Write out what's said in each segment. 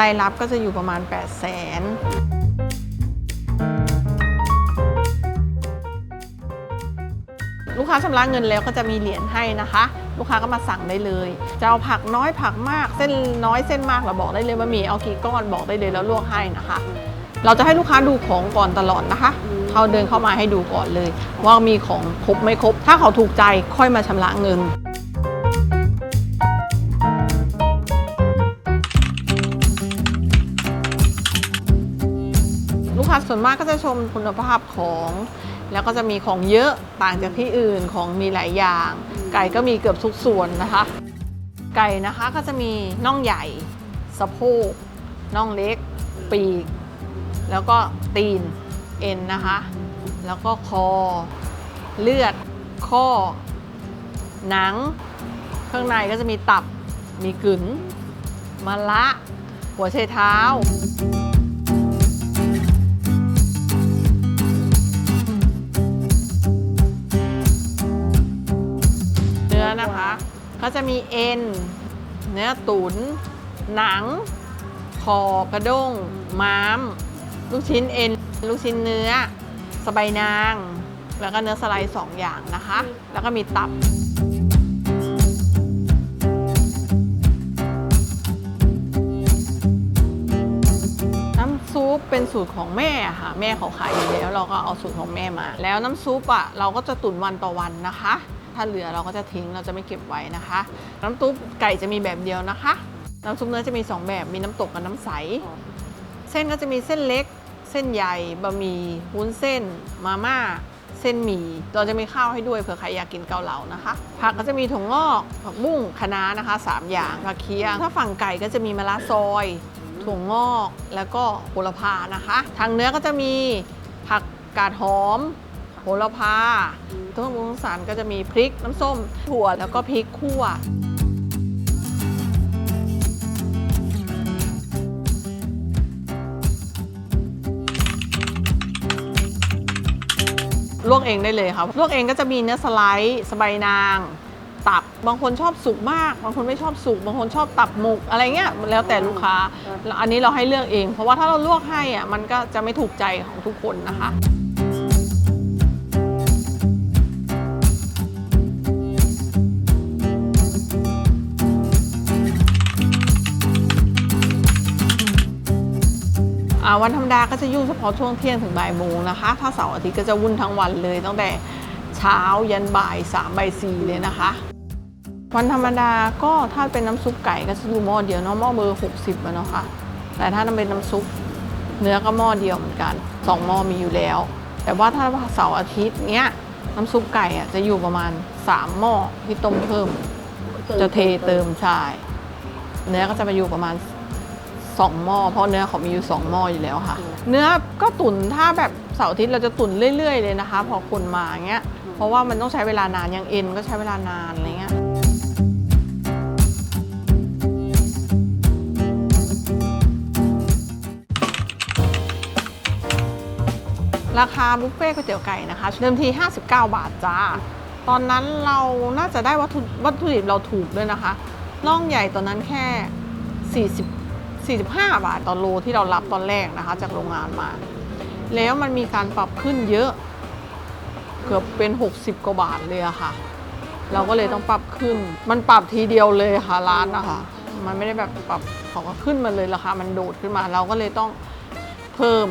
รายรับก็จะอยู่ประมาณ 8 0 0แสนลูกค้าชำระเงินแล้วก็จะมีเหรียญให้นะคะ ลูกค้าก็มาสั่งได้เลยจะเอาผักน้อยผักมาก เส้นน้อยเส้นมากเราบอกได้เลยว่ามีเอากี่ก้อนบอกได้เลยแล้วลวกให้นะคะ เราจะให้ลูกค้าดูของก่อนตลอดนะคะเขาเดินเข้ามาให้ดูก่อนเลย ว่ามีของครบไม่ครบ ถ้าเขาถูกใจค่อยมาชำระเงิน ค้าส่วนมากก็จะชมคุณภาพของ แล้วก็จะมีของเยอะต่างจากที่อื่นของมีหลายอย่าง ไก่ก็มีเกือบทุกส่วนนะคะ ไก่นะคะก็จะมีน่องใหญ่ สะโพกน่องเล็ก ปีก แล้วก็ตีนเอ็นนะคะ แล้วก็คอ เลือด ข้อ หนัง ข้างในก็จะมีตับ มีกึ๋นมะละ หัวไชเท้า ก็จะมีเอ็น เนื้อตุน๋นหนัง คอกระด้ง ม้าม ลูกชิ้นเอ็น ลูกชิ้นเนื้อสะใบายนาง แล้วก็เนื้อสไลด์สองอย่างนะคะ แล้วก็มีตับน้ำซุปเป็นสูตรของแม่ค่ะ แม่เขาขายอยู่แล้วเราก็เอาสูตรของแม่มา แล้วน้ำซุปอะเราก็จะตุ๋นวันต่อวันนะคะ ถ้าเหลือเราก็จะทิ้งเราจะไม่เก็บไว้นะคะ น้ำซุปไก่จะมีแบบเดียวนะคะ น้ำซุปเนื้อจะมี 2 แบบมีน้ำตกกับน้ำใส เส้นก็จะมีเส้นเล็ก เส้นใหญ่บะหมี่วุ้นเส้น มาม่า เส้นหมี่เราจะมีข้าวให้ด้วยเผื่อใครอยากกินเกาเหลานะคะ ผักก็จะมีถั่วงอกผักบุ้งคะน้านะคะ 3 อย่างผักเคียง ถ้าฝั่งไก่ก็จะมีมะระซอยถั่วงอกแล้วก็โหระพานะคะ ทางเนื้อก็จะมีผักกาดหอม โหระพา ต้นมุงสารก็จะมีพริกน้ำส้ม ถั่วแล้วก็พริกคั่วลวกเองได้เลยครับลวกเองก็จะมีเนื้อสไลด์สะใบายนาง ตับบางคนชอบสุกมาก บางคนไม่ชอบสุกบางคนชอบตับหมกอะไรเงี้ยแล้วแต่ลูกค้า อันนี้เราให้เลือกเอง เพราะว่าถ้าเราลวกให้อะมันก็จะไม่ถูกใจของทุกคนนะคะ วันธรรมดาก็จะยุ่งเฉพาะช่วงเที่ยงถึงบ่ายโมงนะคะ ถ้าเสาร์อาทิตย์ก็จะวุ่นทั้งวันเลยตั้งแต่เช้ายันบ่ายสามบ่ายสี่เลยนะคะ วันธรรมดาก็ถ้าเป็นน้ำซุปไก่ก็จะอยู่หม้อเดียวเนาะหม้อเบอร์ 60อะเนาะค่ะ แต่ถ้าเป็นน้ำซุปเนื้อก็หม้อเดียวเหมือนกันสองหม้อมีอยู่แล้ว แต่ว่าถ้าเสาร์อาทิตย์เนี้ยน้ำซุปไก่อะจะอยู่ประมาณ3หม้อที่ต้มเพิ่ม จะเทเติมใช่เนื้อก็จะมาอยู่ประมาณ สองหม้อเพราะเนื้อเขามีอยู่สองหม้ออยู่แล้วค่ะ เนื้อก็ตุ๋นถ้าแบบเสาร์อาทิตย์เราจะตุ๋นเรื่อย ๆ เลยนะคะ พอคนมาอย่างเงี้ยเพราะว่ามันต้องใช้เวลานานอย่างเอ็นก็ใช้เวลานานอะไรเงี้ยราคาบุฟเฟ่ต์ก๋วยเตี๋ยวไก่นะคะเดิมที 59 บาทจ้า ตอนนั้นเราน่าจะได้วัตถุวัตถุดิบเราถูกด้วยนะคะน่องใหญ่ตอนนั้นแค่40 45 บาทต่อโลที่เรารับตอนแรกนะคะ จากโรงงานมา แล้วมันมีการปรับขึ้นเยอะ เกือบเป็น 60 กว่าบาทเลยอะค่ะ เราก็เลยต้องปรับขึ้น มันปรับทีเดียวเลยค่ะร้านนะคะ มันไม่ได้แบบปรับเขาก็ขึ้นมาเลยราคา มันโดดขึ้นมา เราก็เลยต้องเพิ่ม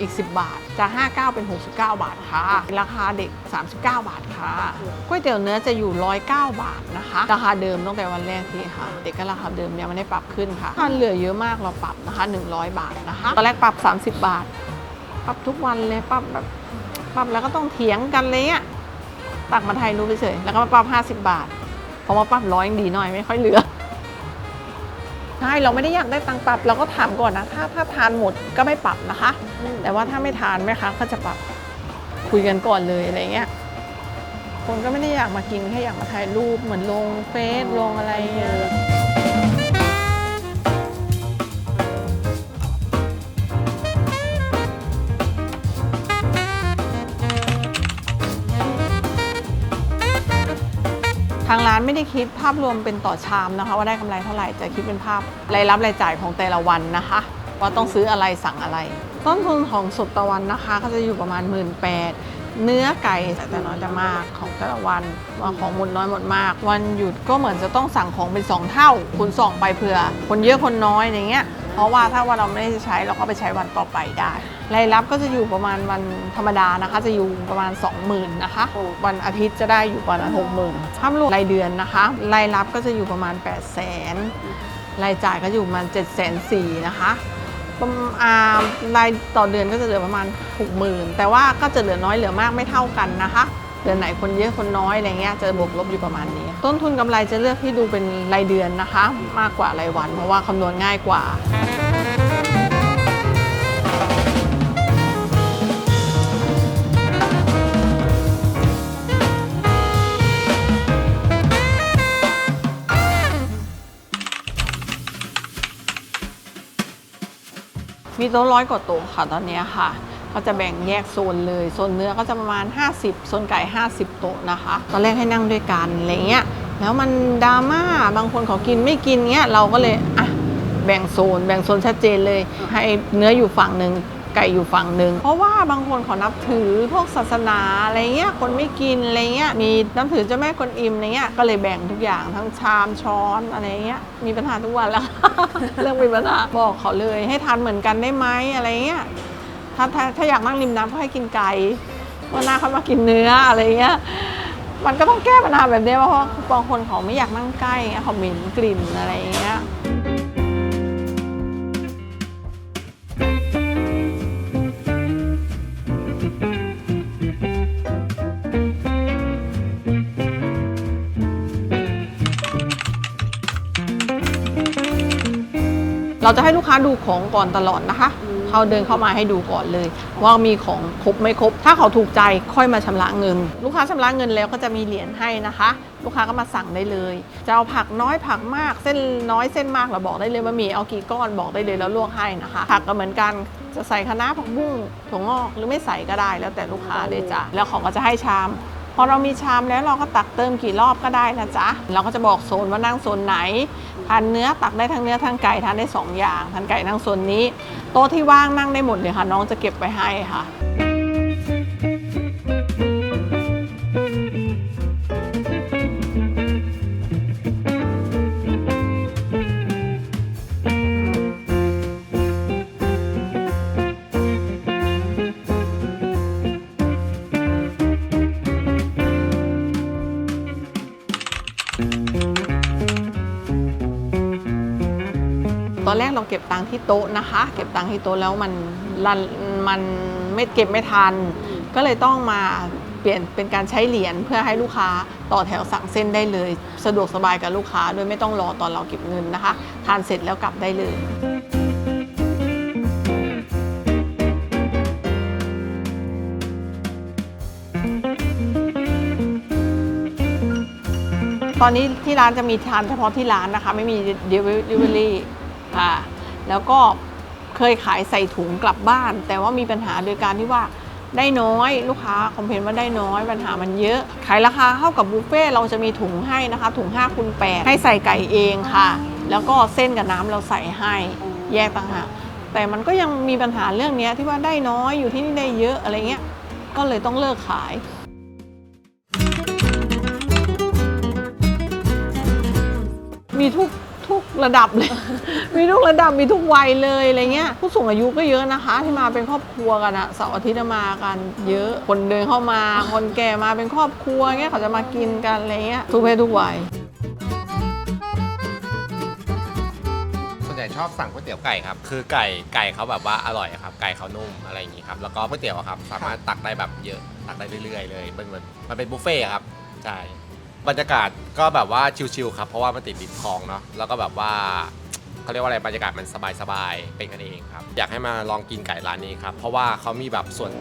อีก 10 บาทจาก59 เป็น 69 บาทค่ะ ราคาเด็ก 39 บาทค่ะก๋วยเตี๋ยวเนื้อจะอยู่ 109 บาทนะคะ ราคาเดิมตั้งแต่วันแรกที่ค่ะ เด็กก็ราคาเดิมยังไม่ได้ปรับขึ้นค่ะถ้าเหลือเยอะมากเราปรับนะคะ 100 บาทนะคะ ตอนแรกปรับ 30 บาท ปรับทุกวันเลยปรับแบบปรับแล้วก็ต้องเถียงกันเลยอะตักมาไทยรู้ไปเฉยแล้วก็มาปรับ 50 บาทพราะว่าปรับร้อยยังดีหน่อยไม่ค่อยเหลือ ใช่เราไม่ได้อยากได้ตังค์ปรับ เราก็ถามก่อนนะ ถ้าถ้าทานหมดก็ไม่ปรับนะคะ แต่ว่าถ้าไม่ทานไหมคะก็จะปรับคุยกันก่อนเลยอะไรเงี้ยคนก็ไม่ได้อยากมากินแค่อยากมาถ่ายรูปเหมือนลงเฟซลงอะไรเงี้ยางร้านไม่ได้คิดภาพรวมเป็นต่อชามนะคะ ว่าได้กำไรเท่าไหร่จะคิดเป็นภาพรายรับรายจ่ายของแต่ละวันนะคะ ว่าต้องซื้ออะไรสั่งอะไร ต้นทุนของสุดตะวันนะคะ ก็จะอยู่ประมาณ 1 8ื่นเนื้อไก่แต่น้อยจะมากของแต่ละวันว่าของหมดน้อยหมดมาก วันหยุดก็เหมือนจะต้องสั่งของเป็น 2 เท่าคูณสองไปเผื่อ คนเยอะคนน้อยอย่างเงี้ย เพราะว่าถ้าวันเราไม่ได้ใช้เราก็ไปใช้วันต่อไปได้รายรับก็จะอยู่ประมาณวันธรรมดานะคะ จะอยู่ประมาณ 20,000นะคะวันอาทิตย์จะได้อยู่ประมาณ60,000ภารวมรายเดือนนะคะรายรับก็จะอยู่ประมาณ 8 0 0 0 0 0รายจ่ายก็อยู่ประมาณ 7 4 0 0 0นะคะประมาณรายต่อเดือนก็จะเหลือประมาณ 60,000 แต่ว่าก็จะเหลือน้อยเหลือมากไม่เท่ากันนะคะ เดือนไหนคนเยอะคนน้อยอะไรเงี้ยจะบวกลบอยู่ประมาณนี้ ต้นทุนกำไรจะเลือกที่ดูเป็นรายเดือนนะคะ มากกว่ารายวัน เพราะว่าคำนวณง่ายกว่ามีโต๊ะร้อยกว่าโต๊ะค่ะตอนนี้ค่ะ ก็จะแบ่งแยกโซนเลย โซนเนื้อก็จะประมาณ 50 โซนไก่ 50 โต๊ะนะคะ ตอนแรกให้นั่งด้วยกันอะไรเงี้ย แล้วมันดราม่า บางคนเขากินไม่กินเงี้ย เราก็เลย อะ แบ่งโซน แบ่งโซนชัดเจนเลย ให้เนื้ออยู่ฝั่งหนึ่งไก่อยู่ฝั่งหนึ่ง เพราะว่าบางคนเขานับถือพวกศาสนาอะไรเงี้ย คนไม่กินอะไรเงี้ย มีนับถือเจ้าแม่กวนอิมอะไรเงี้ย ก็เลยแบ่งทุกอย่างทั้งชามช้อนอะไรเงี้ย มีปัญหาทุกวันแล้ว เรื่องมีปัญหาบอกเขาเลยให้ทานเหมือนกันได้ไหมอะไรเงี้ย ถ้าถ้าถ้าอยากนั่งริมน้ำก็ให้กินไก่วันหน้าเขามากินเนื้ออะไรเงี้ย มันก็ต้องแก้ปัญหาแบบนี้เพราะว่าบางคนเขาไม่อยากนั่งใกล้เขาเหม็นกลิ่นอะไรเงี้ย เราจะให้ลูกค้าดูของก่อนตลอดนะคะ เขาเดินเข้ามาให้ดูก่อนเลย ว่ามีของครบไม่ครบ ถ้าเขาถูกใจค่อยมาชำระเงิน ลูกค้าชำระเงินแล้วก็จะมีเหรียญให้นะคะ ลูกค้าก็มาสั่งได้เลย จะเอาผักน้อยผักมาก เส้นน้อยเส้นมากเราบอกได้เลยว่ามีเอากี่ก้อนบอกได้เลยแล้วลวกให้นะคะ ผักก็เหมือนกันจะใส่คะน้าผักบุ้งถั่วงอกหรือไม่ใส่ก็ได้แล้วแต่ลูกค้าเลยจ้ะแล้วของก็จะให้ชามพอเรามีชามแล้วเราก็ตักเติมกี่รอบก็ได้นะจ๊ะ เราก็จะบอกโซนว่านั่งโซนไหน ทานเนื้อตักได้ทั้งเนื้อทั้งไก่ทานได้สองอย่างทานไก่นั่งโซนนี้ โต๊ะที่ว่างนั่งได้หมดเลยค่ะ น้องจะเก็บไปให้ค่ะ ตอนแรกเราเก็บตังค์ที่โต๊ะนะคะ เก็บตังค์ที่โต๊ะแล้วมันรันมันไม่เก็บไม่ทัน ก็เลยต้องมาเปลี่ยนเป็นการใช้เหรียญเพื่อให้ลูกค้าต่อแถวสั่งเส้นได้เลย สะดวกสบายกับลูกค้าโดยไม่ต้องรอตอนเราเก็บเงินนะคะ ทานเสร็จแล้วกลับได้เลยตอนนี้ที่ร้านจะมีทานเฉพาะที่ร้านนะคะ ไม่มี delivery อ่าแล้วก็เคยขายใส่ถุงกลับบ้าน แต่ว่ามีปัญหาโดยการที่ว่าได้น้อยลูกค้าคอมเพนว่าได้น้อยปัญหามันเยอะขายราคาเท่ากับบุฟเฟ่เราจะมีถุงให้นะคะ ถุง5คูณ8ให้ใส่ไก่เองค่ะ แล้วก็เส้นกับน้ำเราใส่ให้แยกต่างหากแต่มันก็ยังมีปัญหาเรื่องนี้ที่ว่าได้น้อยอยู่ที่นี่ได้เยอะอะไรเงี้ยก็เลยต้องเลิกขายมีทุก ระดับเลย มีทุกระดับมีทุกวัยเลยอะไรเงี้ยผู้สูงอายุก็เยอะนะคะ ที่มาเป็นครอบครัวกันอะเสาร์อาทิตย์มากันเยอะคนเดินเข้ามา คนแก่มาเป็นครอบครัวเงี้ยเขาจะมากินกันอะไรเงี้ยทุกเพศทุกวัยส่วนใหญ่ชอบสั่งก๋วยเตี๋ยวไก่ครับ คือไก่ไก่เขาแบบว่าอร่อยครับ ไก่เขานุ่มอะไรอย่างงี้ครับ แล้วก็ก๋วยเตี๋ยวครับ สามารถตักได้แบบเยอะ ตักได้เรื่อยๆเลย มันเหมือนมันเป็นบุฟเฟ่ต์ครับ ใช่ บรรยากาศก็แบบว่าชิลๆครับเพราะว่ามันติดริมคลองเนาะแล้วก็แบบว่าเขาเรียกว่าอะไรบรรยากาศมันสบายๆเป็นกันเองครับ อยากให้มาลองกินไก่ร้านนี้ครับเพราะว่าเขามีแบบส่วน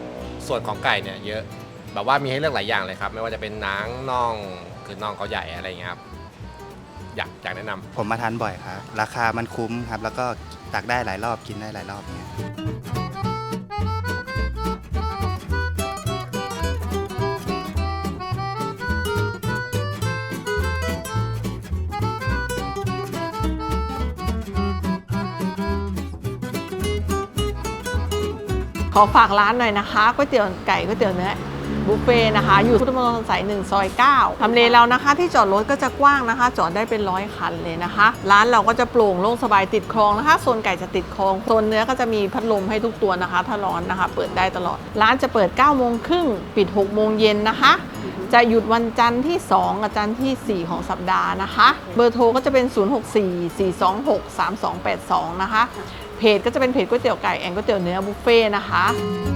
ส่วนของไก่เนี่ยเยอะแบบว่ามีให้เลือกหลายอย่างเลยครับ ไม่ว่าจะเป็นหนังน่องคือน่องเขาใหญ่อะไรเงี้ยครับอยากอยากแนะนำ ผมมาทานบ่อยครับ ราคามันคุ้มครับ แล้วก็ตักได้หลายรอบกินได้หลายรอบเนี่ย ขอฝากร้านหน่อยนะคะก๋วยเตี๋ยวไก่ก๋วยเตี๋ยวเนื้อบุฟเฟ่นะคะ อยู่พุทธมณฑลสายหนึ่งซอย9ทำเลเรานะคะ ที่จอดรถก็จะกว้างนะคะ จอดได้เป็นร้อยคันเลยนะคะ ร้านเราก็จะโปร่งโล่งสบายติดคลองนะคะโซนไก่จะติดคลองโซนเนื้อก็จะมีพัดลมให้ทุกตัวนะคะ ถ้าร้อนนะคะ เปิดได้ตลอด ร้านจะเปิด9โมงครึ่งปิด6โมงเย็นนะคะ จะหยุดวันจันทร์ที่ 2 กับจันทร์ที่ 4 ของสัปดาห์นะคะ เบอร์โทรก็จะเป็น 064 426 3282 นะคะ เพจก็จะเป็นเพจก๋วยเตี๋ยวไก่แอนก๋วยเตี๋ยวเนื้อบุฟเฟ่นะคะ